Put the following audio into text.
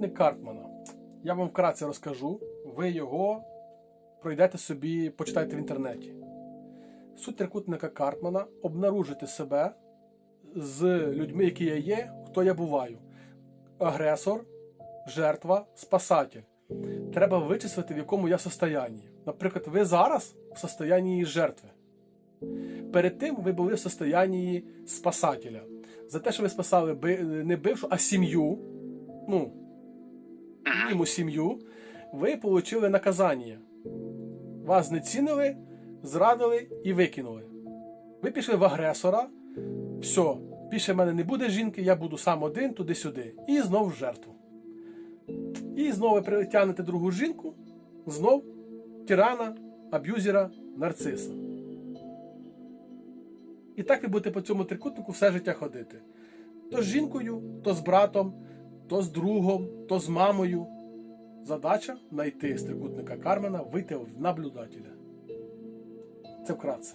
Трикутник Картмана. Я вам вкратце розкажу. Ви його пройдете собі, почитайте в інтернеті. Суть трикутника Картмана обнаружити себе з людьми, які я є, хто я буваю. Агресор, жертва, спасатель. Треба вичислити, в якому я состоянні. Наприклад, ви зараз в состоянні жертви. Перед тим ви були в состоянні спасателя. За те, що ви спасали не бившу, а сім'ю, ну, йому сім'ю, ви отримали наказання. Вас знецінили, зрадили і викинули. Ви пішли в агресора, все, більше в мене не буде жінки, я буду сам один туди-сюди. І знов в жертву. І знову ви притягнете другу жінку, знов тирана, аб'юзера, нарциса. І так ви будете по цьому трикутнику все життя ходити. То з жінкою, то з братом, то з другом, то з мамою. Задача знайти з трикутника Кармена, вийти в наблюдателя. Це вкратце.